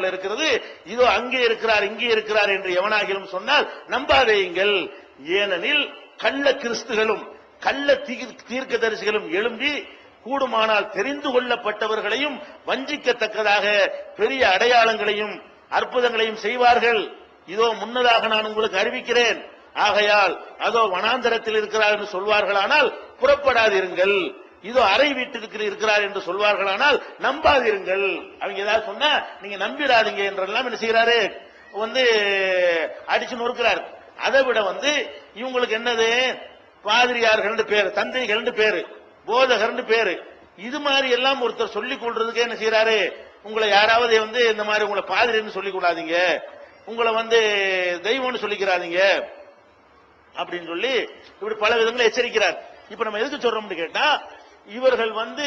குரான்ல இருக்கிறது. இதோ அங்கே இருக்கிறார் இங்கே இருக்கிறார் என்று எவனாகிலும் சொன்னால் நம்பாதேயுங்கள். ஏனெனில் கள்ள கிறிஸ்துகளும் கள்ள தீர்க்க தரிசிகளும் எழும்பி கூடுமானால் தெரிந்து கொள்ளப்பட்டவர்களையும் வஞ்சிக்கத்தக்கதாக பெரிய அடையாளங்களையும் அற்புதங்களையும் செய்வார்கள். இதோ முன்னதாக நான் உங்களுக்கு அறிவிக்கிறேன். ஆகையால் அதோ வனாந்தரத்தில் இருக்கிறார் என்று சொல்வார்களானால் புறப்படாதிருங்கள். இதோ அறை வீட்டுக்கு இருக்கிறார் என்று சொல்வார்களானால் நம்பாதிருங்கள் அவங்க ஏதாவது சொன்னா நீங்க நம்பிடாதீங்க என்றெல்லாம் என்ன செய்யறாரு வந்து அடிச்சு நொறுக்கிறார். அதை விட வந்து இவங்களுக்கு என்னது? பாதிரியார்கள் பேரு தந்தைகள் பேரு போதகர்னு பேரு. இது மாதிரி எல்லாம் ஒருத்தர் சொல்லிக் கொள்றதுக்கு என்ன செய்யறாரு உங்களை யாராவது வந்து இந்த மாதிரி உங்களை பாதிரின்னு சொல்லிக் கொள்ளாதீங்க. உங்களை வந்து தெய்வம்னு சொல்லிக்கிறாதீங்க. அப்படின்னு சொல்லி இப்படி பல விதங்களை எச்சரிக்கிறார். இப்ப நம்ம எதுக்கு சொல்றோம்னு கேட்டா இவர்கள் வந்து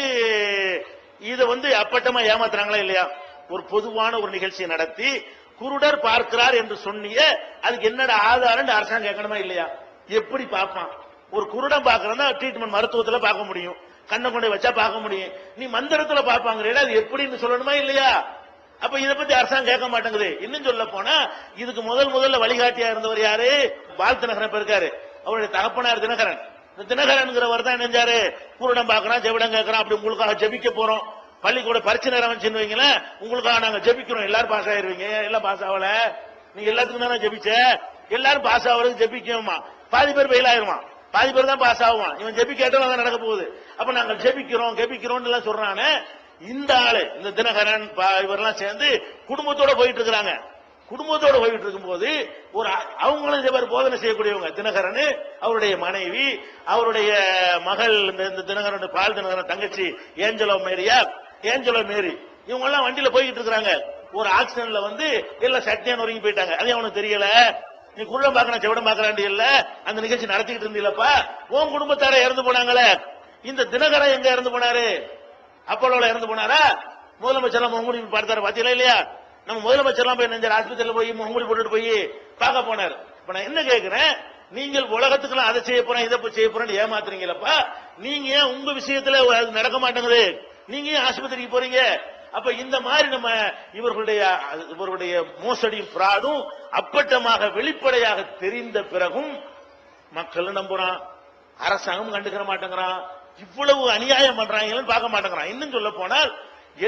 இதை வந்து அப்பட்டமா ஏமாத்துறாங்களா இல்லையா? ஒரு பொதுவான ஒரு நிகழ்ச்சியை நடத்தி குருடர் பார்க்கிறார் என்று சொன்னிய அதுக்கு என்னடா ஆதாரம் அரசாங்கம் கேட்கணுமா இல்லையா? எப்படி பார்ப்பான்? ஒரு குருடன் பாக்குறதா ட்ரீட்மெண்ட் மருத்துவத்துல பார்க்க முடியும். கண்ணை கொண்டு வச்சா பார்க்க முடியும். நீ மந்திரத்துல பார்ப்பாங்க அது எப்படின்னு சொல்லணுமா இல்லையா? அப்ப இதை பத்தி அரசாங்கம் கேட்க மாட்டேங்குது. இன்னும் சொல்ல போனா இதுக்கு முதல் முதல்ல வழிகாட்டியா இருந்தவர் யாரு? பால் தினகரன் இருக்காரு அவருடைய தகப்பனார் தினகரன். இந்த தினகரன்கிறவர் தான் நினைஞ்சாரு பூரணம் பாக்குறான் ஜெபிடம் கேட்கறோம் அப்படி உங்களுக்காக ஜெபிக்க போறோம். பள்ளிக்கூட பரிச்சு நேரம் வந்துச்சுன்னு வைங்களேன் உங்களுக்காக நாங்க ஜெபிக்கிறோம். எல்லாரும் பாஸ் ஆயிருவீங்க. எல்லாம் பாஸ் ஆகல. நீங்க எல்லாத்துக்கும் தானே ஜெபிச்ச? எல்லாரும் பாஸ் ஆகிறது ஜெபிக்கணுமா? பாதி பேர் ஃபெயில் ஆயிருமா பாதி பேர் தான் பாஸ் ஆகுவான். இவன் ஜெபி கேட்டாலும் அதான் நடக்க போகுது. அப்ப நாங்கள் ஜெபிக்கிறோம் ஜெபிக்கிறோம் எல்லாம் சொல்றானே. இந்த ஆளு இந்த தினகரன் பா- இவரெல்லாம் சேர்ந்து குடும்பத்தோட போயிட்டு இருக்கிறாங்க. குடும்பத்தோட போயிட்டு இருக்கும்போது ஒரு அவங்களும் இதே மாதிரி போதனை செய்யக்கூடியவங்க. தினகரன் அவருடைய மனைவி அவருடைய மகள் இந்த இந்த தினகரன் பால் தினகரன் தங்கச்சி ஏஞ்சலோ மேரியா ஏஞ்சலோ மேரி இவங்க எல்லாம் வண்டியில போய்கிட்டு இருக்கிறாங்க. ஒரு ஆக்சிடென்ட்ல வந்து எல்லாம் சட்டியா நொறுங்கி போயிட்டாங்க. அது அவனுக்கு தெரியல? நீ குள்ளம் பாக்கணும் செவடம் பாக்கலாண்டி இல்ல? அந்த நிகழ்ச்சி நடத்திக்கிட்டு இருந்தீங்களப்பா உன் குடும்பத்தார இறந்து போனாங்களே. இந்த தினகரன் எங்க இறந்து போனாரு? அப்போலோல இறந்து போனாரா? முதலமைச்சர் முகமூடி பார்த்தாரு பாத்தீங்களா இல்லையா? நம்ம முதலமைச்சர்லாம் போய் நெஞ்சார் ஆஸ்பத்திரியில் போய் முகமூடி போட்டுட்டு போய் பார்க்க போனார். இப்ப நான் என்ன கேட்கிறேன் நீங்கள் உலகத்துக்குலாம் அதை செய்ய போறேன் இதை போய் செய்ய போறேன்னு ஏமாத்துறீங்களப்பா. நீங்க ஏன் உங்க விஷயத்துல அது நடக்க மாட்டேங்குது? நீங்க ஏன் ஆஸ்பத்திரிக்கு போறீங்க? அப்ப இந்த மாதிரி நம்ம இவர்களுடைய இவர்களுடைய மோசடியும் பிராடும் அப்பட்டமாக வெளிப்படையாக தெரிந்த பிறகும் மக்கள் நம்புறான்? அரசாங்கம் கண்டுக்கிற மாட்டேங்கிறான். இவ்வளவு அநியாயம் பண்றாங்கன்னு பார்க்க மாட்டேங்கிறான். இன்னும் சொல்ல போனால்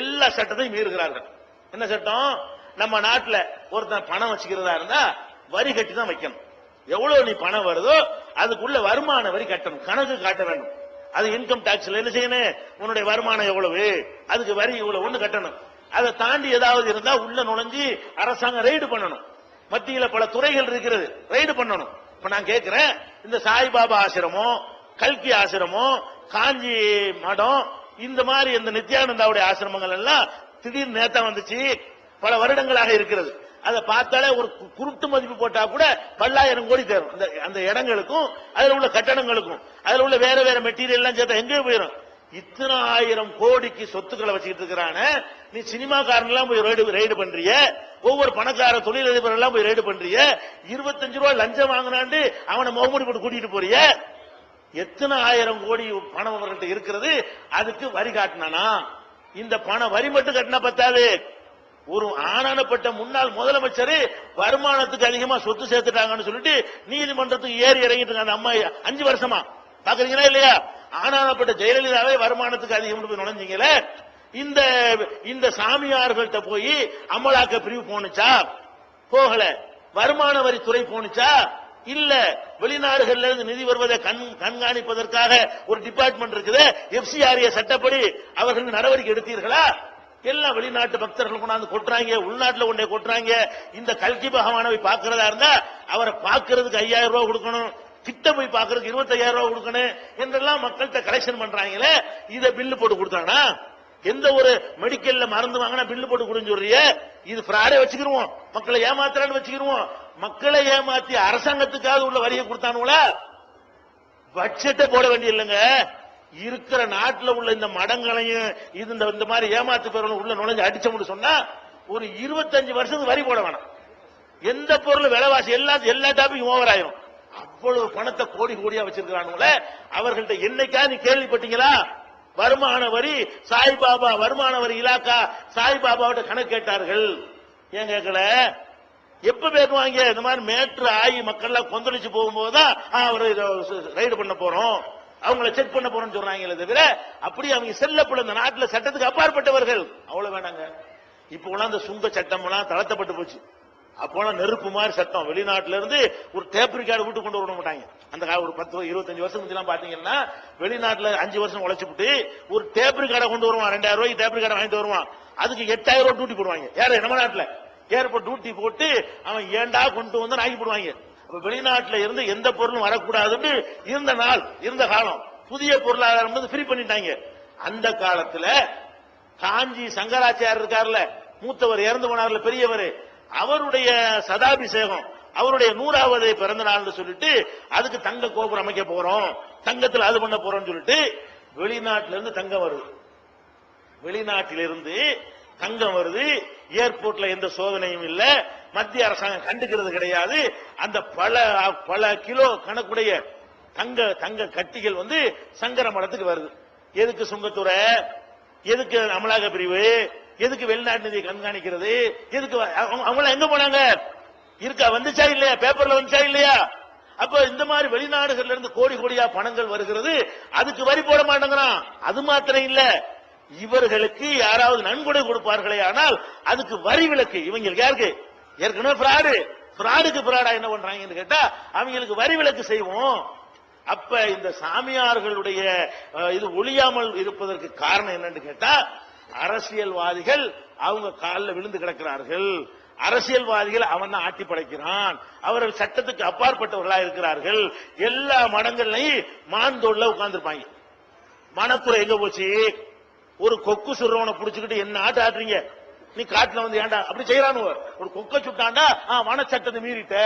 எல்லா சட்டத்தையும் மீறுகிறார்கள். என்ன சட்டம்? நம்ம நாட்டுல ஒருத்தன் பணம் வச்சுக்கிறதா இருந்தா வரி கட்டி தான் வைக்கணும். எவ்வளவு நீ பணம் வருதோ அதுக்குள்ள வருமான வரி கட்டணும். கணக்கு காட்ட வேண்டும் அது இன்கம் டாக்ஸ்ல என்ன செய்யணும்? உன்னுடைய வருமானம் எவ்வளவு? அதுக்கு வரி இவ்வளவு ஒண்ணு கட்டணும். அதை தாண்டி ஏதாவது இருந்தா உள்ள நுழைஞ்சு அரசாங்கம் ரெய்டு பண்ணணும். மத்தியில பல துறைகள் இருக்கிறது. ரெய்டு பண்ணணும். இப்ப நான் கேட்கிறேன் இந்த சாய்பாபா ஆசிரமம் கல்கி ஆசிரமம் காஞ்சி மடம் இந்த மாதிரி இந்த நித்யானந்தாவுடைய ஆசிரமங்கள் எல்லாம் திடீர்னு நேத்தா வந்துச்சு. பல வருடங்களாக இருக்கிறது. அதை பார்த்தாலே ஒரு கு- குருட்டு மதிப்பு போட்டா கூட பல்லாயிரம் கோடி தேரும் அந்த அந்த இடங்களுக்கும் அதுல உள்ள கட்டடங்களுக்கும் அதுல உள்ள வேற வேற மெட்டீரியல் எல்லாம் சேர்த்தா எங்கே போயிடும் இத்தனை ஆயிரம் கோடிக்கு சொத்துக்களை வச்சுக்கிட்டு இருக்கிறான. நீ சினிமாக்காரன் எல்லாம் போய் ரைடு ரைடு பண்றிய? ஒவ்வொரு பணக்கார தொழிலதிபர் எல்லாம் போய் ரைடு பண்றிய? இருபத்தஞ்சு ரூபாய் லஞ்சம் வாங்கினாண்டு அவனை முகமூடி போட்டு கூட்டிட்டு போறிய? எத்தனை ஆயிரம் கோடி பணம் அவர்கிட்ட இருக்கிறது? அதுக்கு வரி காட்டினானா? இந்த பணம் வரி மட்டும் கட்டினா பத்தாது. ஒரு ஆனானப்பட்ட முன்னாள் முதலமைச்சர் வருமானத்துக்கு அதிகமா சொத்து சேர்த்துட்டாங்கன்னு சொல்லிட்டு நீதிமன்றத்துக்கு ஏறி இறங்கிட்டு இருக்காங்க. அந்த அம்மா அஞ்சு வருஷமா. பாக்குறீங்களா இல்லையா? ஆனானப்பட்ட ஜெயலலிதாவே வருமானத்துக்கு அதிகம் போய் நுழைஞ்சீங்களே. இந்த இந்த சாமியார்கள்ட்ட போய் அமலாக்க பிரிவு போனுச்சா போகல. வருமான வரித்துறை போனுச்சா இல்ல வெளிநாடுகள்ல இருந்து நிதி வருவதை கண் கண்காணிப்பதற்காக ஒரு டிபார்ட்மெண்ட் இருக்குது. எஃப்சிஆர்ஏ சட்டப்படி அவர்கள் நடவடிக்கை எடுத்தீர்களா? எல்லாம் வெளிநாட்டு பக்தர்கள் கொண்டாந்து கொட்டுறாங்க உள்நாட்டுல கொண்டே கொட்டுறாங்க. இந்த கல்கி பகவானை பாக்குறதா இருந்தா அவரை பாக்குறதுக்கு ஐயாயிரம் ரூபாய் கொடுக்கணும் கிட்ட போய் பாக்குறதுக்கு இருபத்தையாயிரம் ரூபாய் கொடுக்கணும் என்றெல்லாம் மக்கள்கிட்ட கலெக்ஷன் பண்றாங்களே இதை பில்லு போட்டு கொடுத்தானா? எந்த ஒரு மெடிக்கல்ல மருந்து வாங்கினா பில்லு போட்டு கொடுன்னு சொல்றிய? இது ஃப்ராடே வச்சுக்கிருவோம். மக்களை ஏமாத்துறான்னு வச்சுக்கிருவோம். மக்களை ஏமாத்தி அரசாங்கத்துக்காக உள்ள வரியை கொடுத்தானுங்களா? பட்ஜெட்டை போட வேண்டியில்லைங்க. இருக்கிற நாட்டில் உள்ள இந்த மடங்களையும் இது இந்த இந்த மாதிரி ஏமாத்து பேர்கள் உள்ள நுழைஞ்சு அடிச்சோம்னு சொன்னா ஒரு இருபத்தஞ்சு வருஷத்துக்கு வரி போட வேணாம். எந்த பொருள் விலைவாசி எல்லா எல்லா டாபிக்கும் ஓவர் ஆயிரும். அவ்வளவு பணத்தை கோடி கோடியா வச்சிருக்கிறானுங்களே. அவர்கள்ட்ட என்னைக்கா நீ கேள்விப்பட்டீங்களா? வருமான வரி சாய்பாபா வருமான வரி இலாக்கா சாய்பாபாவோட கணக்கு கேட்டார்கள். ஏன் கேட்கல? எப்ப பேசுவாங்க இந்த மாதிரி மேட்ரு ஆகி மக்கள் எல்லாம் கொந்தளிச்சு போகும்போதுதான் அவர் ரைடு பண்ண போறோம். அவங்கள செக் பண்ண போறோம்னு சொல்றாங்களே தவிர அப்படி அவங்க செல்லப்படும் இந்த நாட்டுல சட்டத்துக்கு அப்பாற்பட்டவர்கள். அவ்வளவு வேணாங்க. இப்ப எல்லாம் இந்த சுங்க சட்டம் எல்லாம் தளர்த்தப்பட்டு போச்சு. அப்போலாம் நெருப்பு மாதிரி சட்டம். வெளிநாட்டுல இருந்து ஒரு டேப் ரிகார்டு விட்டு கொண்டு வர மாட்டாங்க. அந்த ஒரு பத்து இருபத்தஞ்சு வருஷம் முந்திலாம் பாத்தீங்கன்னா வெளிநாட்டுல அஞ்சு வருஷம் உழைச்சுட்டு ஒரு டேப் ரிகார்டை கொண்டு வருவான். ரெண்டாயிரம் ரூபாய்க்கு டேப் ரிகார்டை வாங்கிட்டு வருவான். அதுக்கு எட்டாயிரம் ரூபாய் டியூட்டி போடுவாங்க. யாரு? நம்ம நாட்டுல. ஏர்போர்ட் டியூட்டி போட்டு அவன் ஏண்டா கொண்டு வந்து ஆகி போடுவாங்க அப்ப வெளிநாட்டுல இருந்து எந்த பொருளும் வரக்கூடாதுன்னு இருந்த நாள் இருந்த காலம். புதிய பொருளாதாரம் வந்து ஃப்ரீ பண்ணிட்டாங்க. அந்த காலத்துல காஞ்சி சங்கராச்சாரியர் இருக்கார்ல மூத்தவர் இறந்து போனார்ல பெரியவர். அவருடைய சதாபிஷேகம் அவருடைய நூறாவது பிறந்த நாள்னு சொல்லிட்டு அதுக்கு தங்க கோபுரம் அமைக்க போறோம். தங்கத்தில் அது பண்ண போறோம்னு சொல்லிட்டு வெளிநாட்டிலிருந்து தங்கம் வருது. வெளிநாட்டிலிருந்து தங்கம் வருது. ஏர்போர்ட்ல எந்த சோதனையும் இல்ல. மத்திய அரசாங்கம் கண்டுக்கிறது கிடையாது. அந்த பல பல கிலோ கணக்குடைய தங்க தங்க கட்டிகள் வந்து சங்கர மடத்துக்கு வருது. எதுக்கு சுங்கத்துறை? எதுக்கு அமலாக்க பிரிவு? எதுக்கு வெளிநாட்டு நிதியை கண்காணிக்கிறது? எதுக்கு அவங்கள எங்க போனாங்க? இருக்கா வந்துச்சா இல்லையா? பேப்பர்ல வந்துச்சா இல்லையா? அப்ப இந்த மாதிரி வெளிநாடுகள்ல இருந்து கோடி கோடியா பணங்கள் வருகிறது. அதுக்கு வரி போட மாட்டேங்கிறான். அது மாத்திரம் இல்லை. இவர்களுக்கு யாராவது நன்கொடை கொடுப்பார்களே ஆனால் அதுக்கு வரி விலக்கு. இவங்களுக்கு யாருக்கு? ஏற்கனவே பிராடு பிராடுக்கு பிராடா என்ன பண்றாங்கன்னு கேட்டா அவங்களுக்கு வரி விலக்கு செய்வோம். அப்ப இந்த சாமியார்களுடைய இது ஒழியாமல் இருப்பதற்கு காரணம் என்னன்னு கேட்டா அரசியல்வாதிகள் அவங்க காலில் விழுந்து கிடக்கிறார்கள். அரசியல்வாதிகள் அவன் தான் ஆட்டி படைக்கிறான். அவர்கள் சட்டத்துக்கு அப்பாற்பட்டவர்களா இருக்கிறார்கள். எல்லா மடங்கள்லையும் மாந்தோல்ல உட்கார்ந்துருப்பாங்க. மனக்குறை எங்க போச்சு? ஒரு கொக்கு சுடுறவனை புடிச்சுக்கிட்டு என்ன ஆட்டு ஆட்டுறீங்க? நீ காட்டுல வந்து ஏன்டா அப்படி செய்யறானு ஒரு கொக்க சுட்டாண்டா ஆ, வனச்சட்டத்தை மீறிட்ட.